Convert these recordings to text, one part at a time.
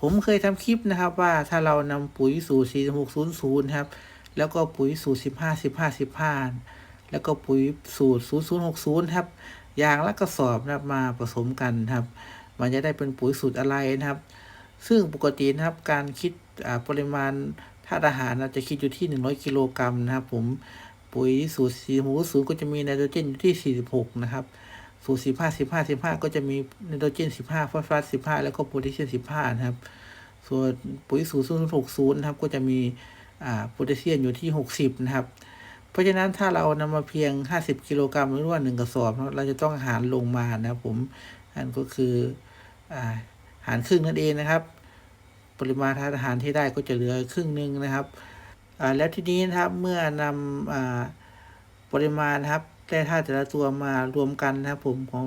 ผมเคยทำคลิปนะครับว่าถ้าเรานำปุ๋ยสูตร4600ครับ แล้วก็ปุ๋ยสูตร15 15 15 แล้วก็ปุ๋ยสูตร0060ครับ อย่างละกระสอบนะครับมาผสมกันครับ มันจะได้เป็นปุ๋ยสูตรอะไรนะครับ ซึ่งปกตินะครับการคิดอ่าปริมาณธาตุอาหารนะจะคิดอยู่ที่ 100 กิโลกรัมนะครับ ผมปุ๋ยสูตร4660ก็จะมีไนโตรเจนอยู่ที่ 46 นะครับ สูตร15 15 15ก็จะมีไนโตรเจน15ฟอสฟอรัส15แล้วก็โพแทสเซียม15นะครับ ส่วนปุ๋ยสูตร060นะครับ ก็จะมีอ่าโพแทสเซียมอยู่ที่60นะครับ เพราะฉะนั้นถ้าเรานำมาเพียง50กิโลกรัมหรือว่า1กระสอบเราจะต้องหารลงมานะครับผมนั่นก็คืออ่าหารครึ่งนั่นเองนะครับ ปริมาณธาตุอาหารที่ได้ก็จะเหลือครึ่งหนึ่งนะครับอ่าแล้วทีนี้นะครับเมื่อนำอ่า ปริมาณครับแร่ธาตุแต่ละตัวมารวมกันนะครับ ผมของ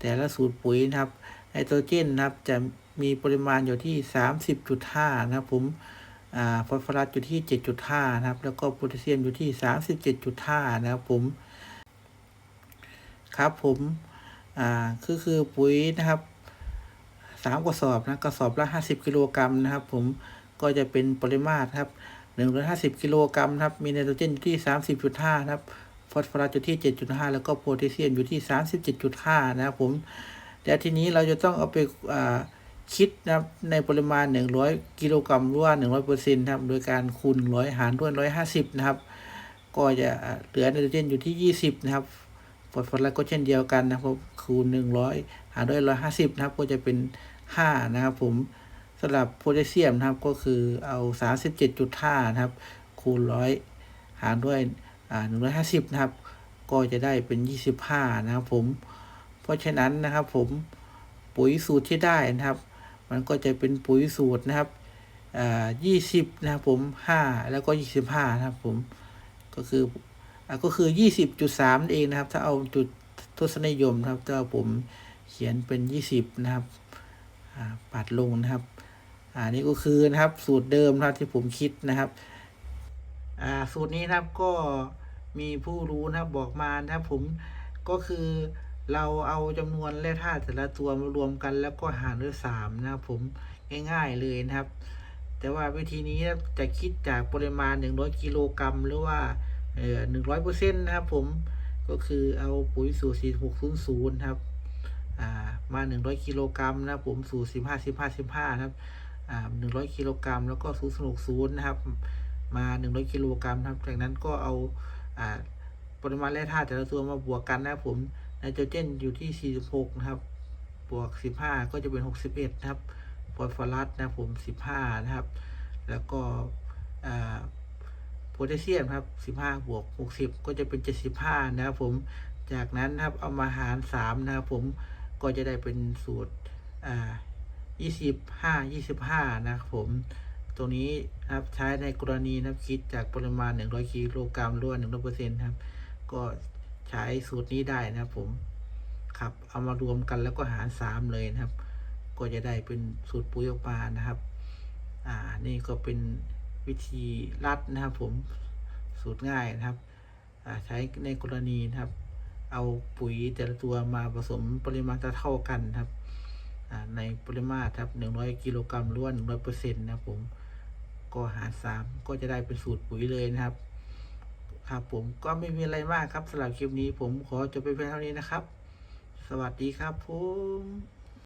แต่ละสูตรปุ๋ยนะครับไนโตรเจนนะครับจะมีปริมาณอยู่ที่ 30.5 นะครับผมอ่าฟอสฟอรัสอยู่ที่ 7.5 นะครับ แล้วก็โพแทสเซียมอยู่ที่ 37.5 นะครับผม ครับผมอ่าคือคือปุ๋ยนะครับสามกระสอบนะกระสอบละห้าสิบกิโลกรัมนะครับ ผมก็จะเป็นปริมาตรครับ หนึ่งร้อยห้าสิบกิโลกรัมครับ มีไนโตรเจนอยู่ที่สามสิบจุดห้าครับ ฟอสฟอรัสอยู่ที่เจ็ดจุดห้าแล้วก็โพแทสเซียมอยู่ที่สามสิบเจ็ดจุดห้านะครับผมแล้วทีนี้เราจะต้องเอาไปคิดนะครับในปริมาณหนึ่งร้อยกิโลกรัมหรือว่าหนึ่งร้อยเปอร์เซ็นต์ครับ โดยการคูณร้อยหารด้วยร้อยห้าสิบนะครับ ก็จะเหลือไนโตรเจนอยู่ที่ยี่สิบนะครับฟอสฟอรัสก็เช่นเดียวกันนะครับคูณหนึ่งร้อยหารด้วยร้อยห้าสิบนะครับ ก็จะเป็นห้านะครับผมำหรับโพแทสเซียมนะครับก็คือเอาสามสิบเจ็ดจุดห้านะครับ คูณร้อยหารด้วยอ่าหนึ่งร้อยห้าสิบนะครับ ก็จะได้เป็นยี่สิบห้านะครับผม เพราะฉะนั้นนะครับผมปุ๋ยสูตรที่ได้นะครับ มันก็จะเป็นปุ๋ยสูตรนะครับอ่ายี่สิบนะครับผมห้าแล้วก็ยี่สิบห้านะครับผม ก็คืออ่าก็คือยี่สิบจุดสามเองนะครับ ถ้าเอาจุดทศนิยมนะครับถ้าผมเขียนเป็นยี่สิบนะครับปัดลงนะครับ อ่านี่ก็คือนะครับ สูตรเดิมนะครับที่ผมคิดนะครับ อ่าสูตรนี้นะครับก็มีผู้รู้นะครับบอกมานะครับผมก็คือเราเอาจำนวนแร่ธาตุแต่ละตัวมารวมกัน แล้วก็หารด้วยสามนะครับผมง่ายๆเลยนะครับ แต่ว่าวิธีนี้นะจะคิดจากปริมาณ 100 กิโลกรัมหรือว่าเอ่อ100เปอร์เซ็นต์นะครับผมก็คือเอาปุ๋ยสูตร4600ครับอ่ามา100กิโลกรัมนะครับผมสูตร15 15 15นะครับ อ่า100กิโลกรัมแล้วก็สูตร60นนะครับ มา100กิโลกรัมครับจากนั้นก็เอาอ่าปริมาณแร่ธาตุแต่ละตัวมาบวกกันนะครับผมไนโตรเจนอยู่ที่ 46 นะครับ บวก 15 ก็จะเป็น 61 นะครับฟอสฟอรัสนะครับผม 15 นะครับ แล้วก็อ่าโพแทสเซียมครับ 15 บวก 60 ก็จะเป็น 75 นะครับผม จากนั้นนะครับเอามาหาร 3 นะครับผม ก็จะได้เป็นสูตรอ่า ยี่สิบห้ายี่สิบห้านะครับผม ตรงนี้นะครับใช้ในกรณีนะครับคิดจากปริมาณหนึ่งร้อยกิโลกรัมหรือว่าหนึ่งร้อยเปอร์เซ็นต์ครับ ก็ใช้สูตรนี้ได้นะครับผมครับเอามารวมกันแล้วก็หารสามเลยนะครับ ก็จะได้เป็นสูตรปุ๋ยออกมานะครับ อ่า นี่ก็เป็นวิธีลัดนะครับผมสูตรง่ายนะครับ ใช้ในกรณีนะครับ เอาปุ๋ยแต่ละตัวมาผสมปริมาณเท่ากันครับ ในปริมาตรครับหนึ่งร้อยกิโลกรัมหรือว่าหนึ่งร้อยเปอร์เซ็นต์นะครับผมก็หารสามก็จะได้เป็นสูตรปุ๋ยเลยนะครับ ครับผมก็ไม่มีอะไรมากครับสำหรับคลิปนี้ผมขอจบไปเพียงเท่านี้นะครับ สวัสดีครับผม